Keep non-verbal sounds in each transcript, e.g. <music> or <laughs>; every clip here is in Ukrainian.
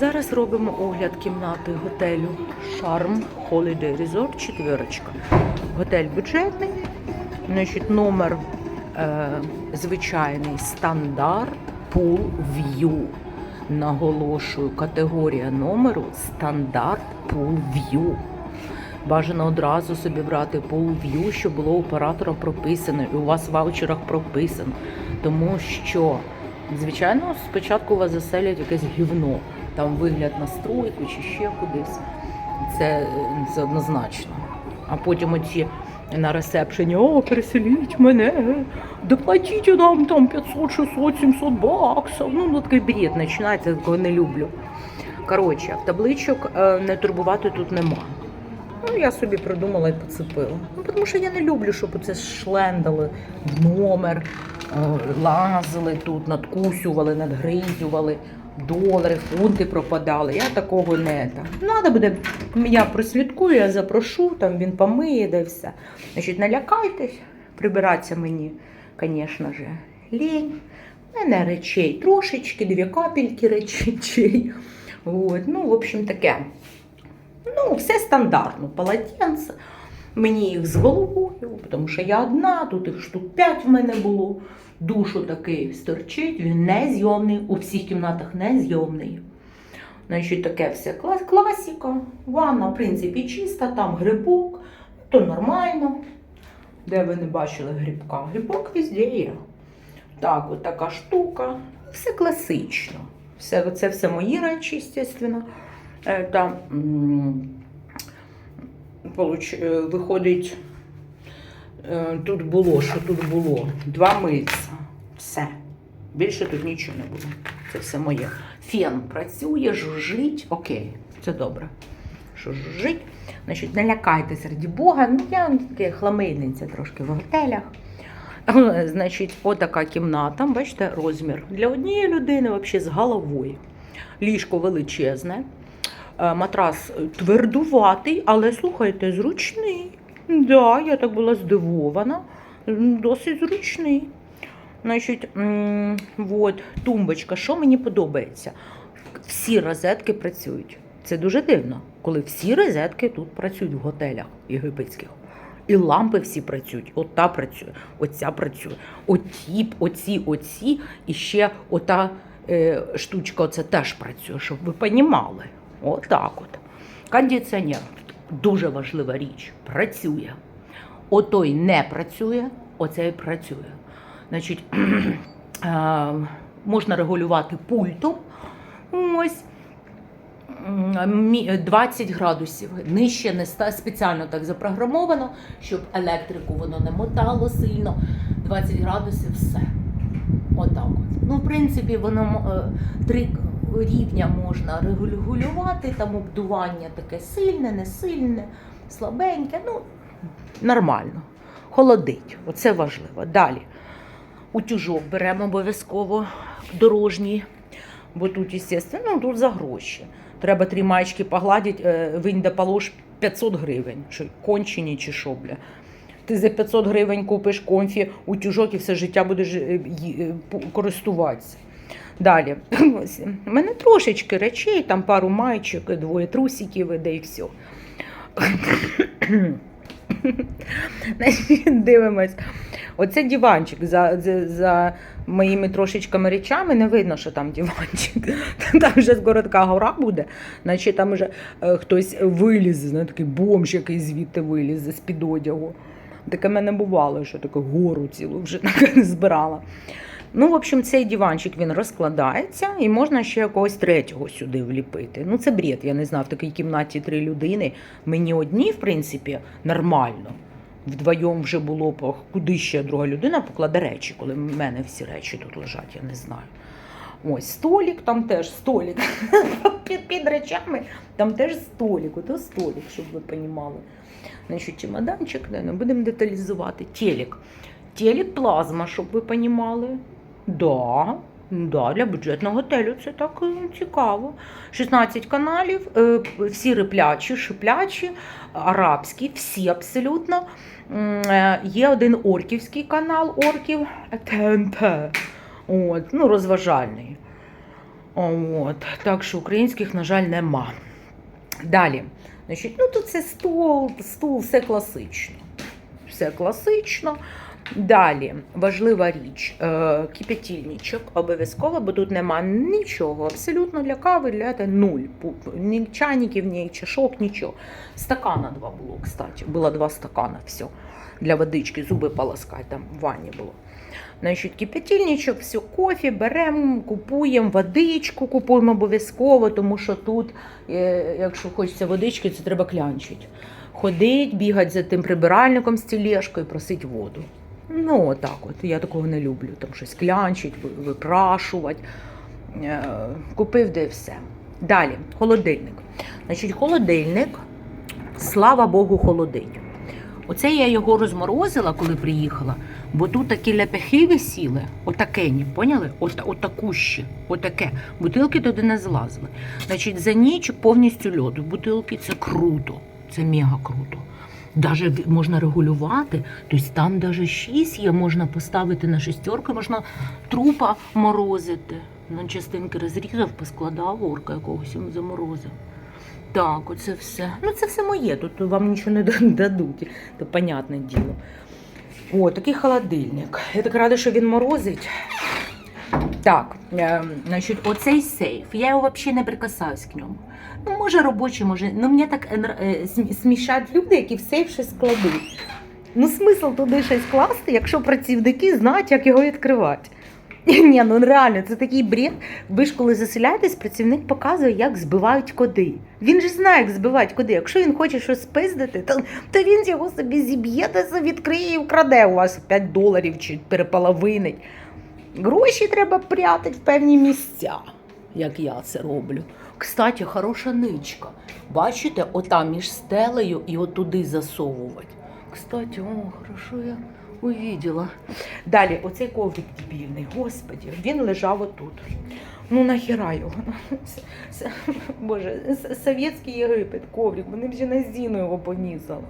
Зараз робимо огляд кімнати готелю Charm Holiday Resort четверочка. Готель бюджетний, значить, номер е, звичайний стандарт Pool View. Наголошую, категорія номеру стандарт Pool View. Бажано одразу собі брати Pool View, щоб було оператора прописано, і у вас в ваучерах прописано. Тому що, звичайно, спочатку вас заселять якесь гівно, там вигляд на стройку чи ще кудись. Це, це однозначно. А потім оці на ресепшені, о, переселіть мене, доплатіть нам там 500, 600, 700 баксів. Ну, ну такий бред починається, такого не люблю. Коротше, табличок е, не турбувати тут нема. Ну, я собі придумала і поцепила. Ну, тому що я не люблю, щоб оце шлендали в номер, е, лазили тут, надкусювали, надгризювали, долари, фунти пропадали. Я такого не так. Надо буде, я прослідкую, я запрошу, там він помиє, де все. Значить, не лякайтесь, прибиратися мені, звісно ж, лінь. Мене речей трошечки, дві капельки речей. От, ну, в общем, таке. Ну, все стандартно. Полотенце. Мені їх з головою, тому що я одна, тут їх штук 5 в мене було. Душу такий стерчить, він не зйомний, у всіх кімнатах не зйомний. Значить, таке все клас- класика. Ванна, в принципі, чиста, там грибок, то нормально. Де ви не бачили грибка? Грибок везде є. Так, от така штука. Все класично. Все, це все мої речі, звісно. Е, Там виходить, е, тут було, що тут було? Два мильця. Все. Більше тут нічого не було. Це все моє. Фен працює, жужжить. Окей, це добре. Що жужжить. Значить, не лякайтеся, раді Бога. Ну, я таке хламийниця трошки в готелях. <laughs> Значить, отака кімната, бачите, розмір. Для однієї людини взагалі з головою. Ліжко величезне. Е, Матрас твердуватий, але слухайте, зручний. Да, я так була здивована. Досить зручний. Значить, от, тумбочка, що мені подобається? Всі розетки працюють. Це дуже дивно, коли всі розетки тут працюють в готелях єгипетських. І лампи всі працюють. От та працює, оця працює. Оті, оці, оці, і ще ота е, штучка, оце теж працює, щоб ви понімали. Отак от. Кондиціонер дуже важлива річ. Працює. Отой не працює, оцей працює. Значить, <clears throat> е, можна регулювати пультом. Ось. 20 градусів. Нижче не ста спеціально так запрограмовано, щоб електрику воно не мотало сильно. 20 градусів все. Отак от. Ну, в принципі, воно е, три рівня можна регулювати, там обдування таке сильне, не сильне, слабеньке. Ну, нормально. Холодить. Оце важливо. Далі. Утюжок беремо обов'язково дорожній, бо тут, звісно, тут за гроші. Треба три маєчки погладити, е, винь да полож 500 гривень. Що кончені чи що, бля. Ти за 500 гривень купиш комфі, утюжок і все життя будеш е, е, користуватися. Далі. У мене трошечки речей, там пару маєчок, двоє трусиків, іде і все. Дивимось. Оце диванчик. За, за, за моїми трошечками речами не видно, що там диванчик. <laughs> Там вже скоро така гора буде, наче там вже е, хтось вилізе, знає, такий бомж якийсь звідти вилізе з-під одягу. Таке мене бувало, що таку гору цілу вже <laughs> збирала. Ну, в общем, цей диванчик він розкладається і можна ще якогось третього сюди вліпити. Ну, це бред. Я не знаю, в такій кімнаті три людини. Мені одні, в принципі, нормально. Вдвоєм вже було б, куди ще друга людина покладе речі, коли в мене всі речі тут лежать, я не знаю. Ось столик, там теж столик. <laughs> під, під речами там теж столик, ото столик, щоб ви розуміли. Значить, чемоданчик, не, не будемо деталізувати. Телек. Телек плазма, щоб ви розуміли. Да, да, для бюджетного готелю це так е, цікаво. 16 каналів, е, всі риплячі, шиплячі, арабські, всі абсолютно. Е, Є один орківський канал орків ТНТ. От, ну, розважальний. От. Так що українських, на жаль, нема. Далі. Значить, ну тут це стол, стул, все класично. Все класично. Далі важлива річ, е, кипятильничок обов'язково, бо тут нема нічого. Абсолютно для кави, для це нуль. Ні чайників, ні чашок, нічого. Стакана два було, кстати. Було два стакана, все. Для водички, зуби полоскати, там в ванні було. Значить, кипятильничок, все, кофе беремо, купуємо водичку, купуємо обов'язково, тому що тут, е, якщо хочеться водички, це треба клянчити. Ходить, бігати за тим прибиральником з тележкою, просить воду. Ну, отак от. Я такого не люблю. Там щось клянчить, ви- випрашувати. Е, Купив де все. Далі, холодильник. Значить, холодильник, слава Богу, холодить. Оце я його розморозила, коли приїхала, бо тут такі ляпяхи висіли, отакені, поняли? От, отакущі, отаке. Бутилки туди не злазили. Значить, за ніч повністю льод. Бутилки це круто, це мега круто. Даже можна регулювати, тобто там даже 6 є, можна поставити на шестерку, можна трупа морозити. На частинки розрізав, поскладав, орка якогось йому заморозив. Так, оце все. Ну, це все моє, тут вам нічого не <laughs> дадуть, то понятне діло. О, такий холодильник. Я так рада, що він морозить. Так, е, значить, оцей сейф. Я його взагалі не прикасаюсь к ньому. Ну, може робочий, може. Ну, мені так е, е, смішать люди, які в сейф щось кладуть. Ну, смисл туди щось класти, якщо працівники знають, як його відкривати. <laughs> Ні, ну реально, це такий бред. Ви ж коли заселяєтесь, працівник показує, як збивають коди. Він же знає, як збивають коди. Якщо він хоче щось спиздити, то, то він його собі зіб'є, та відкриє і вкраде у вас 5 доларів чи переполовинить. Гроші треба прятати в певні місця, як я це роблю. Кстати, хороша ничка. Бачите, ота між стелею і отуди засовувати. Кстати, о, хорошо я увіділа. Далі, оцей коврик дебільний, господі, він лежав отут. Ну нахіра його? <laughs> С- Боже, совєтський Єгипет, коврик, вони вже на стіну його понізали.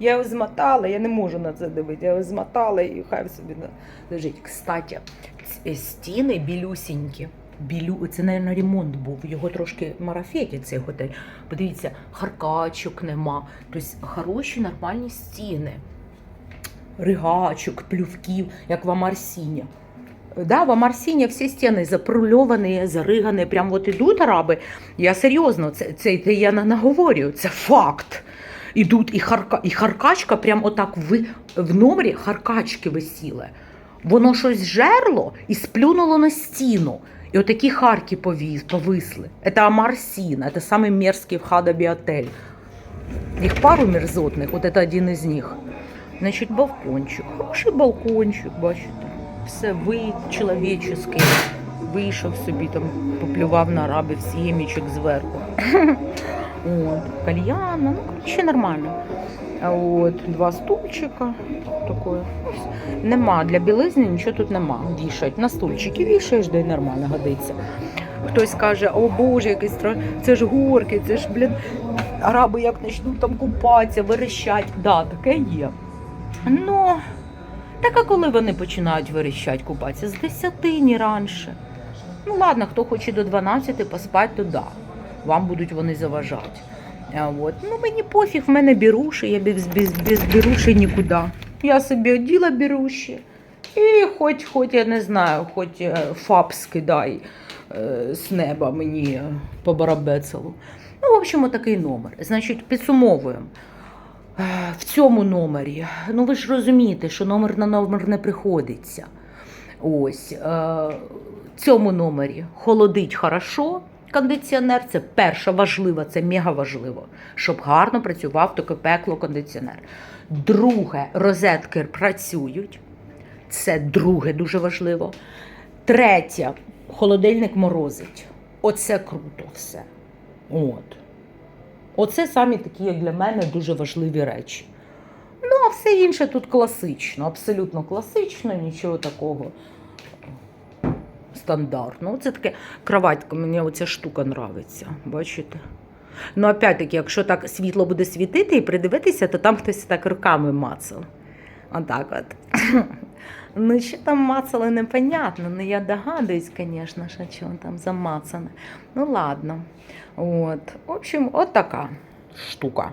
Я його змотала, я не можу на це дивитися. Я його змотала і хай собі лежить. Кстати, стіни білюсінькі. Білю, це, мабуть, ремонт був. Його трошки марафетять цей готель. Подивіться, харкачок нема. Тобто хороші нормальні стіни. Ригачок, плювків, як в Амарсіні. Да, в Амарсіні всі стіни запрульовані, заригані, прям от ідуть араби. Я серйозно, це, це, це я наговорю, це факт. Ідуть і, харка, і харкачка, прям отак в, в номері харкачки висіли. Воно щось жерло і сплюнуло на стіну. І отакі харки повисли. Це Амарсіна, це самий мерзкий в Хадабі отель. Їх пару мерзотних, от це один із них. Значить, балкончик. Хороший балкончик, бачите. Все вид чоловіческий. Вийшов собі там, поплював на араби в сімічок зверху. <laughs> От, кальяна, ну, коротше, нормально. От, два стульчика. Такое. Нема для білизни, нічого тут нема. Вішать. На стульчики вішаєш, де нормально годиться. Хтось каже, о Боже, який страх, це ж горки, це ж, блін, араби як почнуть там купатися, верещать. Да, таке є. Ну, так а коли вони починають верещать купатися? З 10 раніше. Ну ладно, хто хоче до 12 поспати, то да. Вам будуть вони заважати. От. Ну мені пофіг, в мене біруші, я без, без, без біруші нікуди. Я собі оділа біруші. І хоч, хоч я не знаю, хоч е, фап скидай е, з неба мені по барабецелу. Ну, в общем, такий номер. Значить, підсумовуємо. В цьому номері, ну ви ж розумієте, що номер на номер не приходиться. Ось е, в цьому номері холодить хорошо. Кондиціонер це перша важлива, це мега важливо, щоб гарно працював таке пекло кондиціонер. Друге, розетки працюють. Це друге дуже важливо. Третє, холодильник морозить. Оце круто все. От. Оце самі такі, як для мене, дуже важливі речі. Ну, а все інше тут класично, абсолютно класично, нічого такого стандартного. Це таке кроватька, мені оця штука нравиться, бачите? Ну, опять-таки, якщо так світло буде світити і придивитися, то там хтось так руками мацав. Отак от. Ну, що там мацали, непонятно. Ну, я догадуюсь, звісно, що там замацане. Ну, ладно. От. В общем, от така штука.